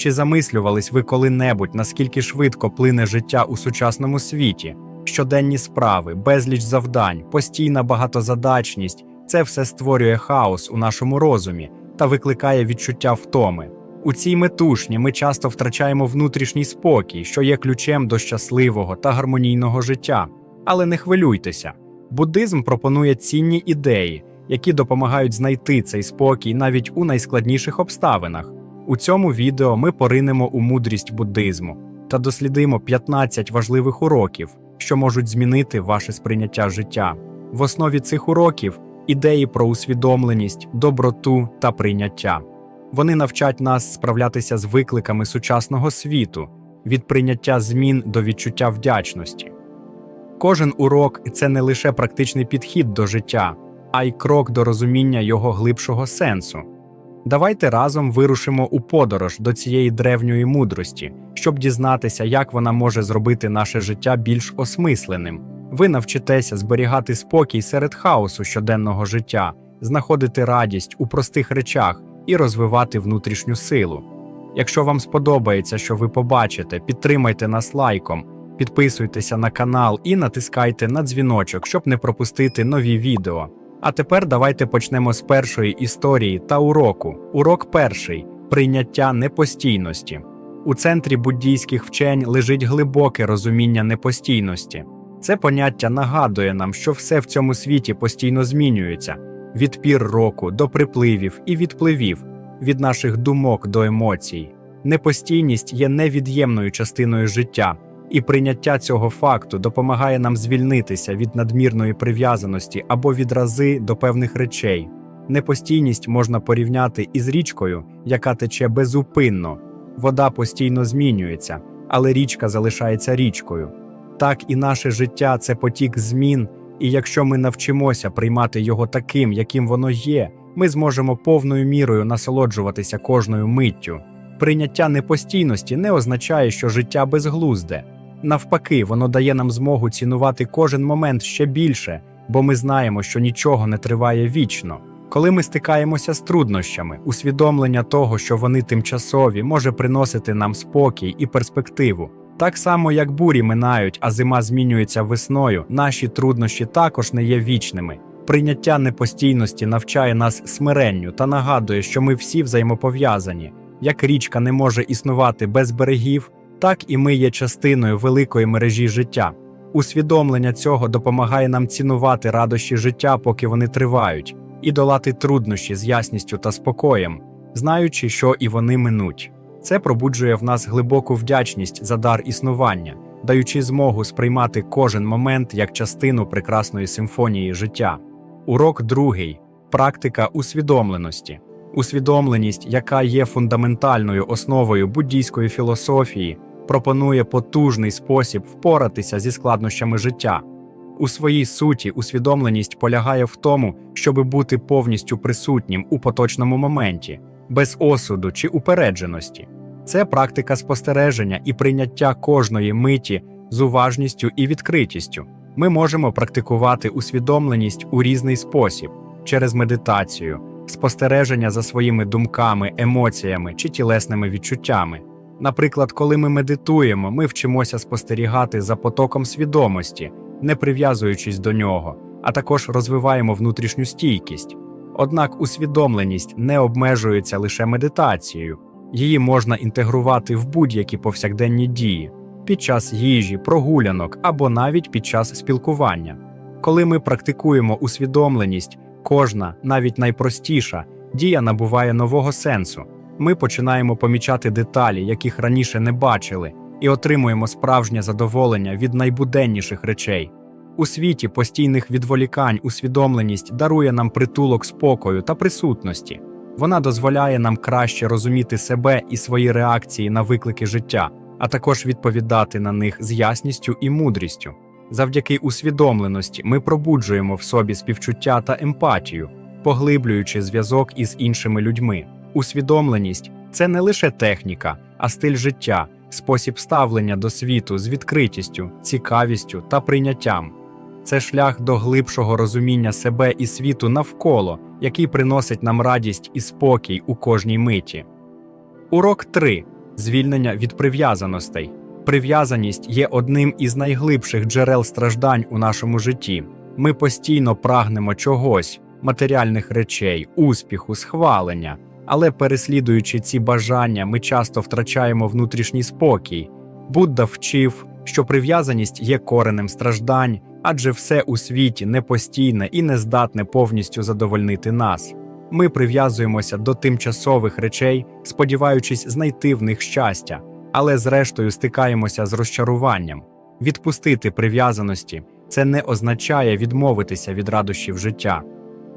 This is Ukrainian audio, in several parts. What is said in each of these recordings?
Чи замислювались ви коли-небудь, наскільки швидко плине життя у сучасному світі? Щоденні справи, безліч завдань, постійна багатозадачність це все створює хаос у нашому розумі та викликає відчуття втоми. У цій метушні ми часто втрачаємо внутрішній спокій, що є ключем до щасливого та гармонійного життя. Але не хвилюйтеся. Буддизм пропонує цінні ідеї, які допомагають знайти цей спокій навіть у найскладніших обставинах. У цьому відео ми поринемо у мудрість буддизму та дослідимо 15 важливих уроків, що можуть змінити ваше сприйняття життя. В основі цих уроків ідеї про усвідомленість, доброту та прийняття. Вони навчать нас справлятися з викликами сучасного світу, від прийняття змін до відчуття вдячності. Кожен урок це не лише практичний підхід до життя, а й крок до розуміння його глибшого сенсу. Давайте разом вирушимо у подорож до цієї древньої мудрості, щоб дізнатися, як вона може зробити наше життя більш осмисленим. Ви навчитеся зберігати спокій серед хаосу щоденного життя, знаходити радість у простих речах і розвивати внутрішню силу. Якщо вам сподобається, що ви побачите, підтримайте нас лайком, підписуйтеся на канал і натискайте на дзвіночок, щоб не пропустити нові відео. А тепер давайте почнемо з першої історії та уроку. Урок перший прийняття непостійності. У центрі буддійських вчень лежить глибоке розуміння непостійності. Це поняття нагадує нам, що все в цьому світі постійно змінюється від пір року до припливів і відпливів, від наших думок до емоцій. Непостійність є невід'ємною частиною життя, і прийняття цього факту допомагає нам звільнитися від надмірної прив'язаності або відрази до певних речей. Непостійність можна порівняти із річкою, яка тече безупинно. Вода постійно змінюється, але річка залишається річкою. Так і наше життя це потік змін, і якщо ми навчимося приймати його таким, яким воно є, ми зможемо повною мірою насолоджуватися кожною миттю. Прийняття непостійності не означає, що життя безглузде. Навпаки, воно дає нам змогу цінувати кожен момент ще більше, бо ми знаємо, що нічого не триває вічно. Коли ми стикаємося з труднощами, усвідомлення того, що вони тимчасові, може приносити нам спокій і перспективу. Так само, як бурі минають, а зима змінюється весною, наші труднощі також не є вічними. Прийняття непостійності навчає нас смиренню та нагадує, що ми всі взаємопов'язані. Як річка не може існувати без берегів, так і ми є частиною великої мережі життя. Усвідомлення цього допомагає нам цінувати радощі життя, поки вони тривають, і долати труднощі з ясністю та спокоєм, знаючи, що і вони минуть. Це пробуджує в нас глибоку вдячність за дар існування, даючи змогу сприймати кожен момент як частину прекрасної симфонії життя. Урок другий практика усвідомленості. Усвідомленість, яка є фундаментальною основою буддійської філософії, пропонує потужний спосіб впоратися зі складнощами життя. У своїй суті усвідомленість полягає в тому, щоб бути повністю присутнім у поточному моменті, без осуду чи упередженості. Це практика спостереження і прийняття кожної миті з уважністю і відкритістю. Ми можемо практикувати усвідомленість у різний спосіб через медитацію, спостереження за своїми думками, емоціями чи тілесними відчуттями. Наприклад, коли ми медитуємо, ми вчимося спостерігати за потоком свідомості, не прив'язуючись до нього, а також розвиваємо внутрішню стійкість. Однак усвідомленість не обмежується лише медитацією, її можна інтегрувати в будь-які повсякденні дії під час їжі, прогулянок або навіть під час спілкування. Коли ми практикуємо усвідомленість, кожна, навіть найпростіша, дія набуває нового сенсу. Ми починаємо помічати деталі, яких раніше не бачили, і отримуємо справжнє задоволення від найбуденніших речей. У світі постійних відволікань усвідомленість дарує нам притулок спокою та присутності. Вона дозволяє нам краще розуміти себе і свої реакції на виклики життя, а також відповідати на них з ясністю і мудрістю. Завдяки усвідомленості ми пробуджуємо в собі співчуття та емпатію, поглиблюючи зв'язок із іншими людьми. Усвідомленість це не лише техніка, а стиль життя, спосіб ставлення до світу з відкритістю, цікавістю та прийняттям. Це шлях до глибшого розуміння себе і світу навколо, який приносить нам радість і спокій у кожній миті. Урок 3. звільнення від прив'язаностей. Прив'язаність є одним із найглибших джерел страждань у нашому житті. Ми постійно прагнемо чогось, матеріальних речей, успіху, схвалення. Але переслідуючи ці бажання, ми часто втрачаємо внутрішній спокій. Будда вчив, що прив'язаність є коренем страждань, адже все у світі непостійне і не здатне повністю задовольнити нас. Ми прив'язуємося до тимчасових речей, сподіваючись знайти в них щастя, але зрештою стикаємося з розчаруванням. Відпустити прив'язаності це не означає відмовитися від радощів життя.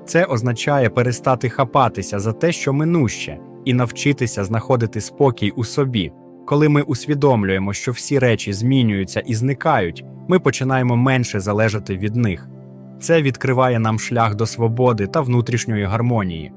Це означає перестати хапатися за те, що минуще, і навчитися знаходити спокій у собі. Коли ми усвідомлюємо, що всі речі змінюються і зникають, ми починаємо менше залежати від них. Це відкриває нам шлях до свободи та внутрішньої гармонії.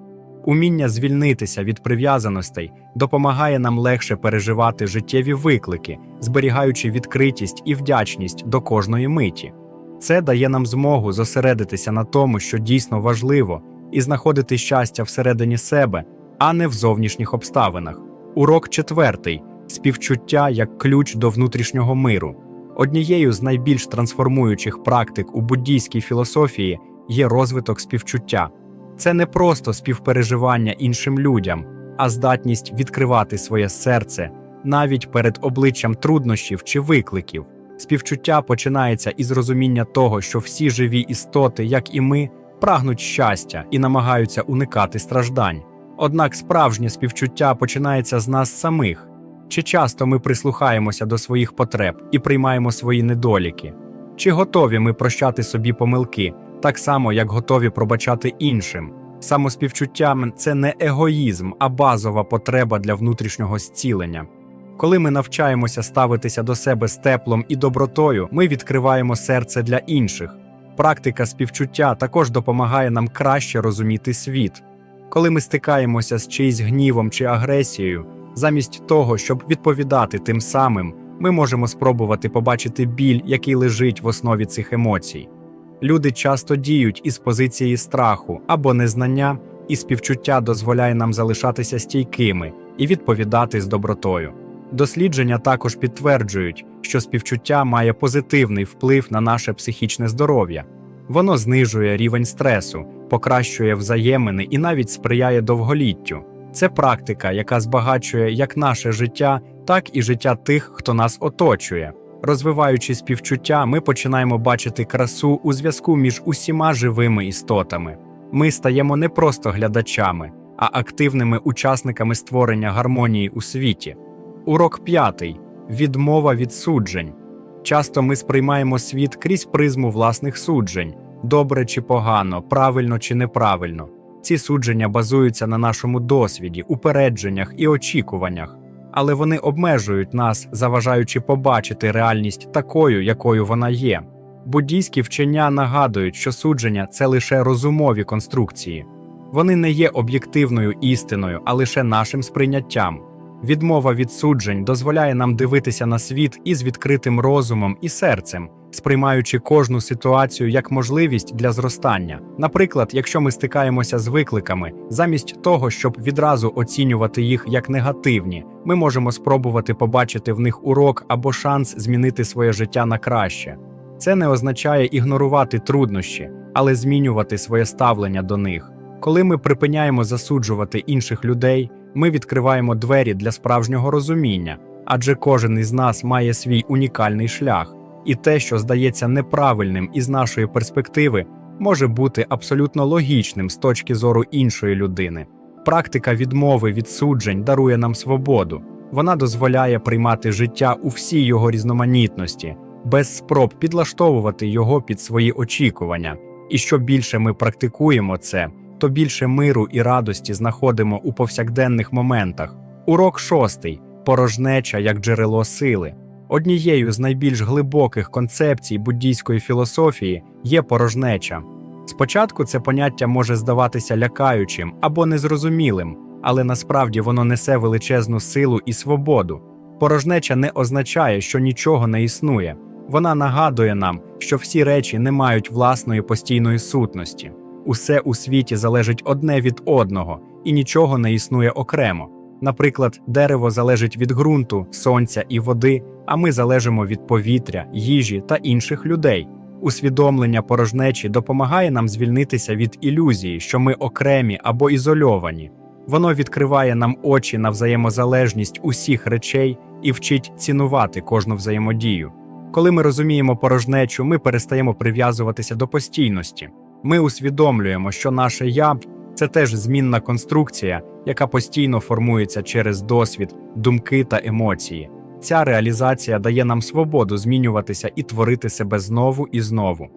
Уміння звільнитися від прив'язаностей допомагає нам легше переживати життєві виклики, зберігаючи відкритість і вдячність до кожної миті. Це дає нам змогу зосередитися на тому, що дійсно важливо, і знаходити щастя всередині себе, а не в зовнішніх обставинах. Урок четвертий співчуття як ключ до внутрішнього миру. Однією з найбільш трансформуючих практик у буддійській філософії є розвиток співчуття. Це не просто співпереживання іншим людям, а здатність відкривати своє серце навіть перед обличчям труднощів чи викликів. Співчуття починається із розуміння того, що всі живі істоти, як і ми, прагнуть щастя і намагаються уникати страждань. Однак справжнє співчуття починається з нас самих. Чи часто ми прислухаємося до своїх потреб і приймаємо свої недоліки? Чи готові ми прощати собі помилки, так само, як готові пробачати іншим? Самоспівчуття це не егоїзм, а базова потреба для внутрішнього зцілення. Коли ми навчаємося ставитися до себе з теплом і добротою, ми відкриваємо серце для інших. Практика співчуття також допомагає нам краще розуміти світ. Коли ми стикаємося з чиїсь гнівом чи агресією, замість того, щоб відповідати тим самим, ми можемо спробувати побачити біль, який лежить в основі цих емоцій. Люди часто діють із позиції страху або незнання, і співчуття дозволяє нам залишатися стійкими і відповідати з добротою. Дослідження також підтверджують, що співчуття має позитивний вплив на наше психічне здоров'я. Воно знижує рівень стресу, покращує взаємини і навіть сприяє довголіттю. Це практика, яка збагачує як наше життя, так і життя тих, хто нас оточує. Розвиваючи співчуття, ми починаємо бачити красу у зв'язку між усіма живими істотами. Ми стаємо не просто глядачами, а активними учасниками створення гармонії у світі. Урок п'ятий відмова від суджень. Часто ми сприймаємо світ крізь призму власних суджень добре чи погано, правильно чи неправильно. Ці судження базуються на нашому досвіді, упередженнях і очікуваннях, але вони обмежують нас, заважаючи побачити реальність такою, якою вона є. Буддійські вчення нагадують, що судження це лише розумові конструкції. Вони не є об'єктивною істиною, а лише нашим сприйняттям. Відмова від суджень дозволяє нам дивитися на світ із відкритим розумом і серцем, сприймаючи кожну ситуацію як можливість для зростання. Наприклад, якщо ми стикаємося з викликами, замість того, щоб відразу оцінювати їх як негативні, ми можемо спробувати побачити в них урок або шанс змінити своє життя на краще. Це не означає ігнорувати труднощі, але змінювати своє ставлення до них. Коли ми припиняємо засуджувати інших людей, ми відкриваємо двері для справжнього розуміння, адже кожен із нас має свій унікальний шлях, і те, що здається неправильним із нашої перспективи, може бути абсолютно логічним з точки зору іншої людини. Практика відмови від суджень дарує нам свободу. Вона дозволяє приймати життя у всій його різноманітності, без спроб підлаштовувати його під свої очікування. І що більше ми практикуємо це, то більше миру і радості знаходимо у повсякденних моментах. Урок шостий порожнеча як джерело сили. Однією з найбільш глибоких концепцій буддійської філософії є порожнеча. Спочатку це поняття може здаватися лякаючим або незрозумілим, але насправді воно несе величезну силу і свободу. Порожнеча не означає, що нічого не існує. Вона нагадує нам, що всі речі не мають власної постійної сутності. Усе у світі залежить одне від одного, і нічого не існує окремо. Наприклад, дерево залежить від ґрунту, сонця і води, а ми залежимо від повітря, їжі та інших людей. Усвідомлення порожнечі допомагає нам звільнитися від ілюзії, що ми окремі або ізольовані. Воно відкриває нам очі на взаємозалежність усіх речей і вчить цінувати кожну взаємодію. Коли ми розуміємо порожнечу, ми перестаємо прив'язуватися до постійності. Ми усвідомлюємо, що наше я це теж змінна конструкція, яка постійно формується через досвід, думки та емоції. Ця реалізація дає нам свободу змінюватися і творити себе знову і знову.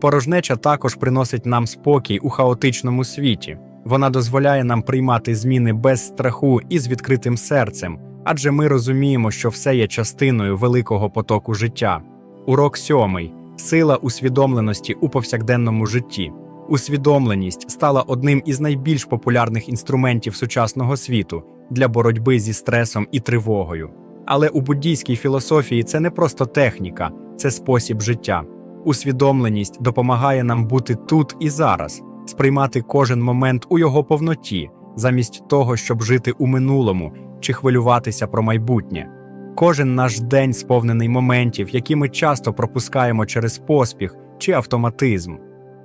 Порожнеча також приносить нам спокій у хаотичному світі. Вона дозволяє нам приймати зміни без страху і з відкритим серцем, адже ми розуміємо, що все є частиною великого потоку життя. Урок сьомий сила усвідомленості у повсякденному житті. Усвідомленість стала одним із найбільш популярних інструментів сучасного світу для боротьби зі стресом і тривогою. Але у буддійській філософії це не просто техніка, це спосіб життя. Усвідомленість допомагає нам бути тут і зараз, сприймати кожен момент у його повноті, замість того, щоб жити у минулому чи хвилюватися про майбутнє. Кожен наш день сповнений моментів, які ми часто пропускаємо через поспіх чи автоматизм.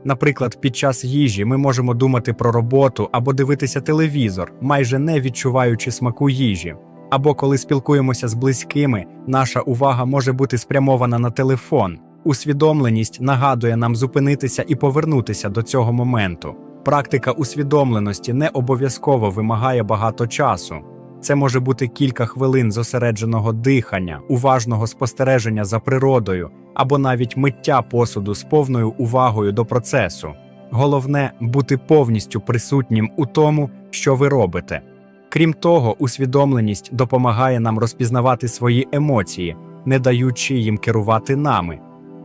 Наприклад, під час їжі ми можемо думати про роботу або дивитися телевізор, майже не відчуваючи смаку їжі. Або коли спілкуємося з близькими, наша увага може бути спрямована на телефон. Усвідомленість нагадує нам зупинитися і повернутися до цього моменту. Практика усвідомленості не обов'язково вимагає багато часу. Це може бути кілька хвилин зосередженого дихання, уважного спостереження за природою або навіть миття посуду з повною увагою до процесу. Головне бути повністю присутнім у тому, що ви робите. Крім того, усвідомленість допомагає нам розпізнавати свої емоції, не даючи їм керувати нами.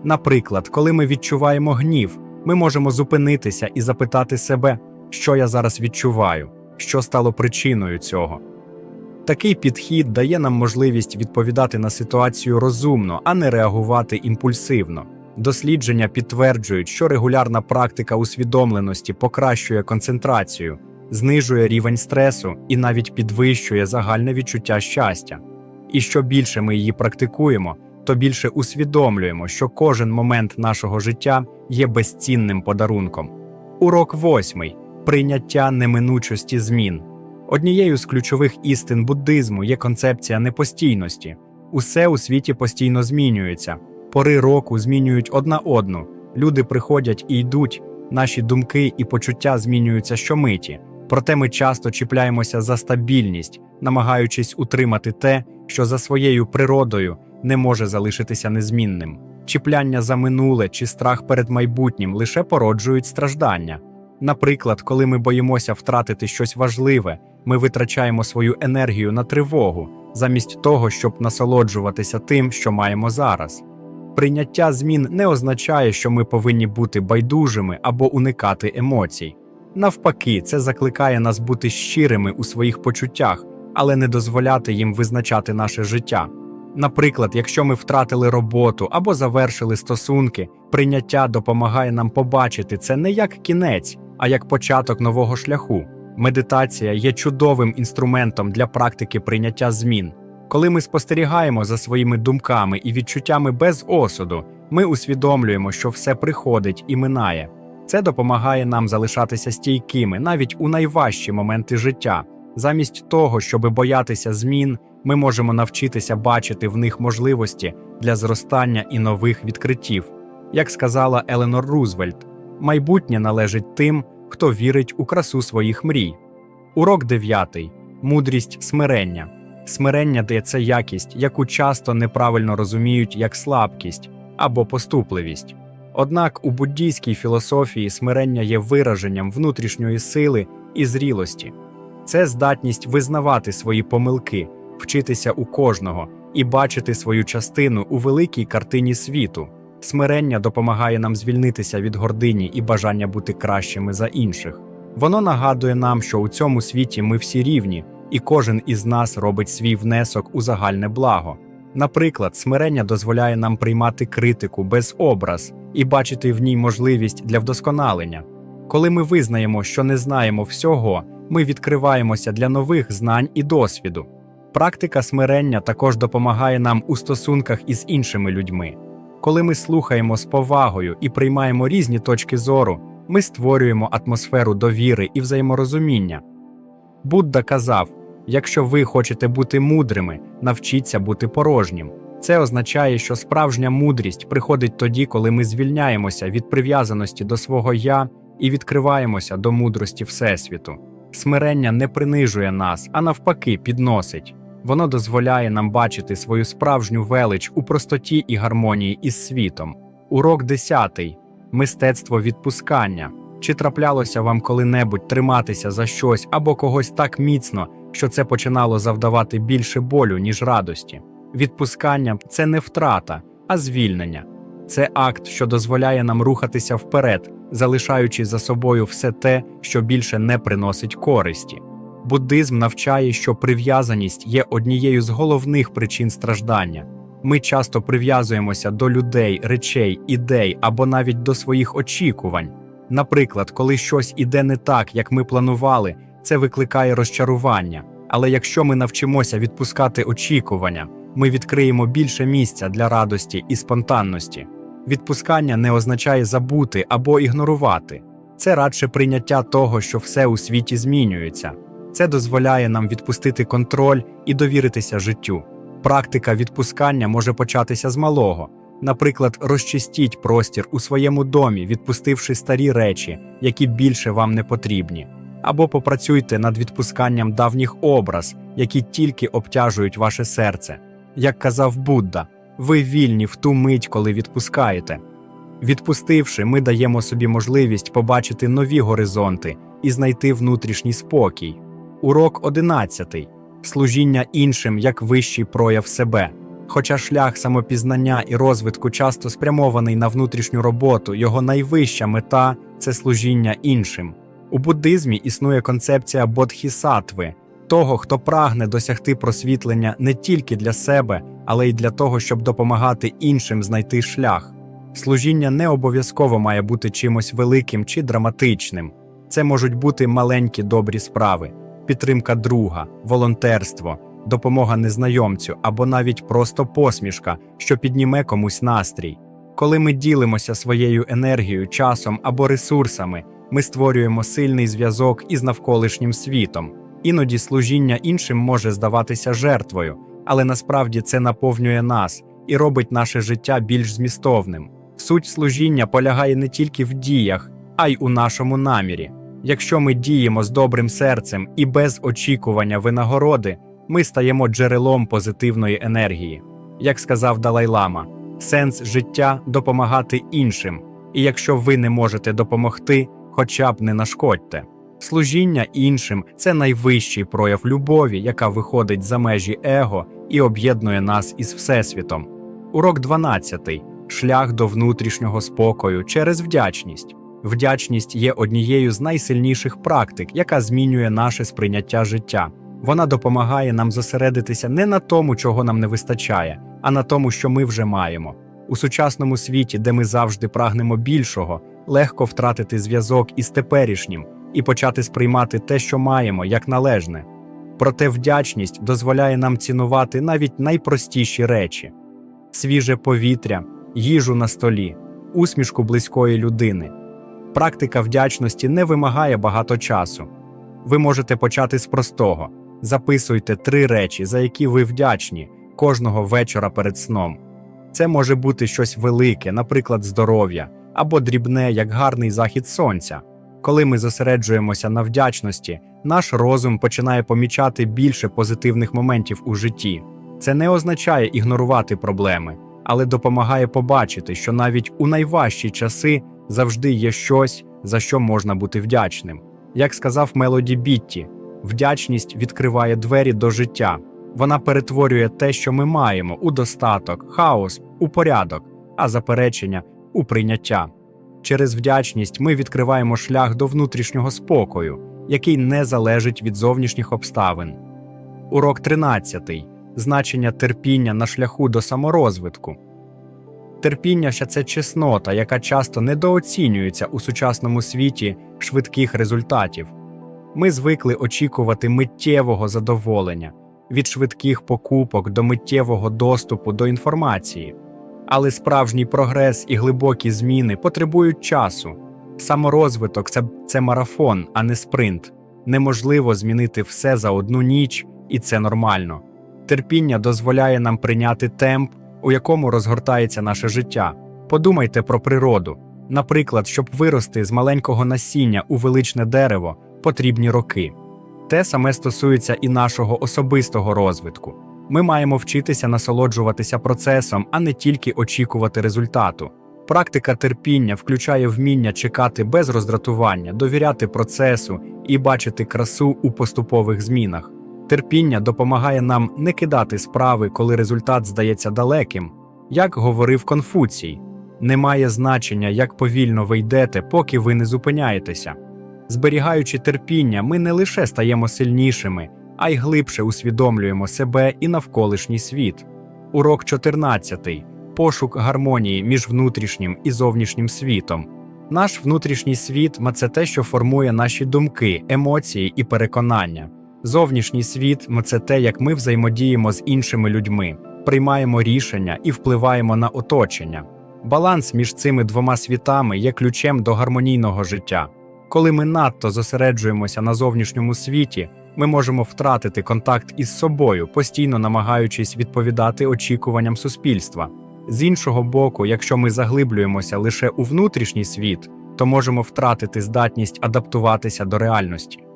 Наприклад, коли ми відчуваємо гнів, ми можемо зупинитися і запитати себе, що я зараз відчуваю, що стало причиною цього. Такий підхід дає нам можливість відповідати на ситуацію розумно, а не реагувати імпульсивно. Дослідження підтверджують, що регулярна практика усвідомленості покращує концентрацію, знижує рівень стресу і навіть підвищує загальне відчуття щастя. І що більше ми її практикуємо, то більше усвідомлюємо, що кожен момент нашого життя є безцінним подарунком. Урок восьмий прийняття неминучості змін. Однією з ключових істин буддизму є концепція непостійності. Усе у світі постійно змінюється, пори року змінюють одна одну, люди приходять і йдуть, наші думки і почуття змінюються щомиті. Проте ми часто чіпляємося за стабільність, намагаючись утримати те, що за своєю природою не може залишитися незмінним. Чіпляння за минуле чи страх перед майбутнім лише породжують страждання. Наприклад, коли ми боїмося втратити щось важливе, ми витрачаємо свою енергію на тривогу, замість того, щоб насолоджуватися тим, що маємо зараз. Прийняття змін не означає, що ми повинні бути байдужими або уникати емоцій. Навпаки, це закликає нас бути щирими у своїх почуттях, але не дозволяти їм визначати наше життя. Наприклад, якщо ми втратили роботу або завершили стосунки, прийняття допомагає нам побачити це не як кінець, а як початок нового шляху. Медитація є чудовим інструментом для практики прийняття змін. Коли ми спостерігаємо за своїми думками і відчуттями без осуду, ми усвідомлюємо, що все приходить і минає. Це допомагає нам залишатися стійкими навіть у найважчі моменти життя. Замість того, щоб боятися змін, ми можемо навчитися бачити в них можливості для зростання і нових відкриттів. Як сказала Еленор Рузвельт, майбутнє належить тим, хто вірить у красу своїх мрій. Урок 9. Мудрість смирення. Смирення дає це якість, яку часто неправильно розуміють як слабкість або поступливість. Однак у буддійській філософії смирення є вираженням внутрішньої сили і зрілості. Це здатність визнавати свої помилки, вчитися у кожного і бачити свою частину у великій картині світу. Смирення допомагає нам звільнитися від гордині і бажання бути кращими за інших. Воно нагадує нам, що у цьому світі ми всі рівні, і кожен із нас робить свій внесок у загальне благо. Наприклад, смирення дозволяє нам приймати критику без образ і бачити в ній можливість для вдосконалення. Коли ми визнаємо, що не знаємо всього, ми відкриваємося для нових знань і досвіду. Практика смирення також допомагає нам у стосунках із іншими людьми. Коли ми слухаємо з повагою і приймаємо різні точки зору, ми створюємо атмосферу довіри і взаєморозуміння. Будда казав: якщо ви хочете бути мудрими, навчіться бути порожнім. Це означає, що справжня мудрість приходить тоді, коли ми звільняємося від прив'язаності до свого я і відкриваємося до мудрості Всесвіту. Смирення не принижує нас, а навпаки, підносить. Воно дозволяє нам бачити свою справжню велич у простоті і гармонії із світом. Урок 10. Мистецтво відпускання. Чи траплялося вам коли-небудь триматися за щось або когось так міцно, що це починало завдавати більше болю, ніж радості? Відпускання це не втрата, а звільнення. Це акт, що дозволяє нам рухатися вперед, залишаючи за собою все те, що більше не приносить користі. Буддизм навчає, що прив'язаність є однією з головних причин страждання. Ми часто прив'язуємося до людей, речей, ідей або навіть до своїх очікувань. Наприклад, коли щось іде не так, як ми планували, це викликає розчарування. Але якщо ми навчимося відпускати очікування, ми відкриємо більше місця для радості і спонтанності. Відпускання не означає забути або ігнорувати. Це радше прийняття того, що все у світі змінюється. Це дозволяє нам відпустити контроль і довіритися життю. Практика відпускання може початися з малого. Наприклад, розчистіть простір у своєму домі, відпустивши старі речі, які більше вам не потрібні. Або попрацюйте над відпусканням давніх образ, які тільки обтяжують ваше серце. Як казав Будда, ви вільні в ту мить, коли відпускаєте. Відпустивши, ми даємо собі можливість побачити нові горизонти і знайти внутрішній спокій. Урок 11. Служіння іншим як вищий прояв себе. Хоча шлях самопізнання і розвитку часто спрямований на внутрішню роботу, його найвища мета це служіння іншим. У буддизмі існує концепція бодхісаттви – того, хто прагне досягти просвітлення не тільки для себе, але й для того, щоб допомагати іншим знайти шлях. Служіння не обов'язково має бути чимось великим чи драматичним. Це можуть бути маленькі добрі справи, підтримка друга, волонтерство, допомога незнайомцю або навіть просто посмішка, що підніме комусь настрій. Коли ми ділимося своєю енергією, часом або ресурсами, ми створюємо сильний зв'язок із навколишнім світом. Іноді служіння іншим може здаватися жертвою, але насправді це наповнює нас і робить наше життя більш змістовним. Суть служіння полягає не тільки в діях, а й у нашому намірі. Якщо ми діємо з добрим серцем і без очікування винагороди, ми стаємо джерелом позитивної енергії. Як сказав Далай-Лама, сенс життя допомагати іншим, і якщо ви не можете допомогти, хоча б не нашкодьте. Служіння іншим це найвищий прояв любові, яка виходить за межі его і об'єднує нас із Всесвітом. Урок 12. Шлях до внутрішнього спокою через вдячність. Вдячність є однією з найсильніших практик, яка змінює наше сприйняття життя. Вона допомагає нам зосередитися не на тому, чого нам не вистачає, а на тому, що ми вже маємо. У сучасному світі, де ми завжди прагнемо більшого, легко втратити зв'язок із теперішнім і почати сприймати те, що маємо, як належне. Проте вдячність дозволяє нам цінувати навіть найпростіші речі: свіже повітря, їжу на столі, усмішку близької людини. Практика вдячності не вимагає багато часу. Ви можете почати з простого: записуйте три речі, за які ви вдячні кожного вечора перед сном. Це може бути щось велике, наприклад, здоров'я, або дрібне, як гарний захід сонця. Коли ми зосереджуємося на вдячності, наш розум починає помічати більше позитивних моментів у житті. Це не означає ігнорувати проблеми, але допомагає побачити, що навіть у найважчі часи завжди є щось, за що можна бути вдячним. Як сказав Мелоді Бітті, вдячність відкриває двері до життя. Вона перетворює те, що ми маємо, у достаток, хаос, у порядок, а заперечення у прийняття. Через вдячність ми відкриваємо шлях до внутрішнього спокою, який не залежить від зовнішніх обставин. Урок 13. Значення терпіння на шляху до саморозвитку. Терпіння ще це чеснота, яка часто недооцінюється у сучасному світі швидких результатів. Ми звикли очікувати миттєвого задоволення від швидких покупок до миттєвого доступу до інформації. Але справжній прогрес і глибокі зміни потребують часу. Саморозвиток це, це марафон, а не спринт. Неможливо змінити все за одну ніч, і це нормально. Терпіння дозволяє нам прийняти темп, у якому розгортається наше життя. Подумайте про природу. Наприклад, щоб вирости з маленького насіння у величне дерево, потрібні роки. Те саме стосується і нашого особистого розвитку. Ми маємо вчитися насолоджуватися процесом, а не тільки очікувати результату. Практика терпіння включає вміння чекати без роздратування, довіряти процесу і бачити красу у поступових змінах. Терпіння допомагає нам не кидати справи, коли результат здається далеким. Як говорив Конфуцій, немає значення, як повільно ви йдете, поки ви не зупиняєтеся. Зберігаючи терпіння, ми не лише стаємо сильнішими, а й глибше усвідомлюємо себе і навколишній світ. Урок 14. Пошук гармонії між внутрішнім і зовнішнім світом. Наш внутрішній світ це те, що формує наші думки, емоції і переконання. Зовнішній світ це те, як ми взаємодіємо з іншими людьми, приймаємо рішення і впливаємо на оточення. Баланс між цими двома світами є ключем до гармонійного життя. Коли ми надто зосереджуємося на зовнішньому світі, ми можемо втратити контакт із собою, постійно намагаючись відповідати очікуванням суспільства. З іншого боку, якщо ми заглиблюємося лише у внутрішній світ, то можемо втратити здатність адаптуватися до реальності.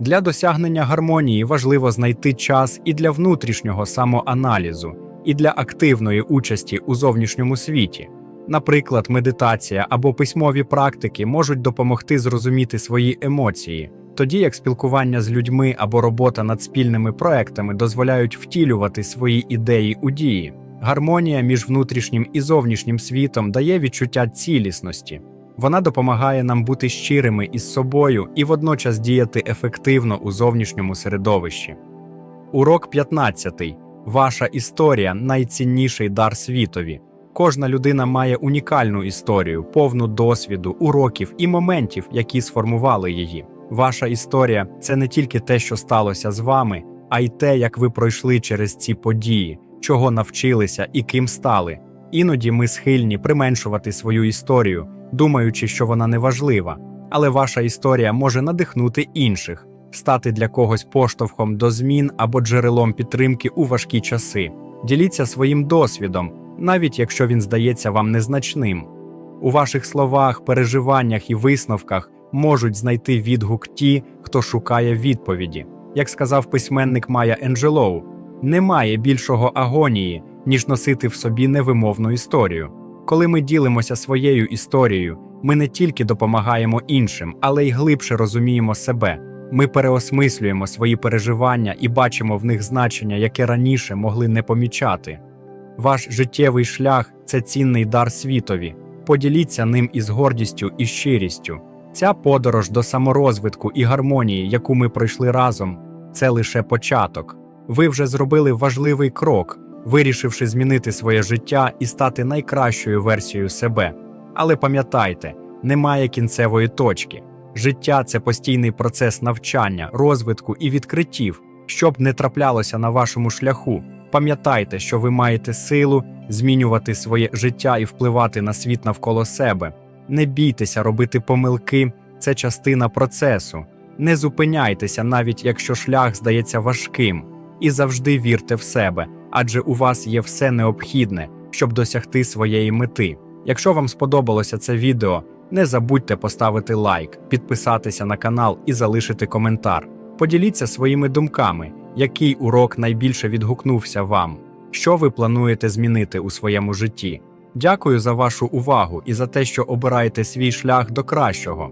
Для досягнення гармонії важливо знайти час і для внутрішнього самоаналізу, і для активної участі у зовнішньому світі. Наприклад, медитація або письмові практики можуть допомогти зрозуміти свої емоції, тоді як спілкування з людьми або робота над спільними проектами дозволяють втілювати свої ідеї у дії. Гармонія між внутрішнім і зовнішнім світом дає відчуття цілісності. Вона допомагає нам бути щирими із собою і водночас діяти ефективно у зовнішньому середовищі. Урок 15. Ваша історія найцінніший дар світові. Кожна людина має унікальну історію, повну досвіду, уроків і моментів, які сформували її. Ваша історія це не тільки те, що сталося з вами, а й те, як ви пройшли через ці події, чого навчилися і ким стали. Іноді ми схильні применшувати свою історію, думаючи, що вона неважлива, але ваша історія може надихнути інших, стати для когось поштовхом до змін або джерелом підтримки у важкі часи. Діліться своїм досвідом, навіть якщо він здається вам незначним. У ваших словах, переживаннях і висновках можуть знайти відгук ті, хто шукає відповіді. Як сказав письменник Майя Енджелоу, немає більшого агонії, ніж носити в собі невимовну історію. Коли ми ділимося своєю історією, ми не тільки допомагаємо іншим, але й глибше розуміємо себе. Ми переосмислюємо свої переживання і бачимо в них значення, яке раніше могли не помічати. Ваш життєвий шлях це цінний дар світові. Поділіться ним із гордістю і щирістю. Ця подорож до саморозвитку і гармонії, яку ми пройшли разом, це лише початок. Ви вже зробили важливий крок, вирішивши змінити своє життя і стати найкращою версією себе. Але пам'ятайте, немає кінцевої точки. Життя це постійний процес навчання, розвитку і відкриттів, щоб не траплялося на вашому шляху. Пам'ятайте, що ви маєте силу змінювати своє життя і впливати на світ навколо себе. Не бійтеся робити помилки, це частина процесу. Не зупиняйтеся, навіть якщо шлях здається важким, і завжди вірте в себе, адже у вас є все необхідне, щоб досягти своєї мети. Якщо вам сподобалося це відео, не забудьте поставити лайк, підписатися на канал і залишити коментар. Поділіться своїми думками, який урок найбільше відгукнувся вам, що ви плануєте змінити у своєму житті. Дякую за вашу увагу і за те, що обираєте свій шлях до кращого.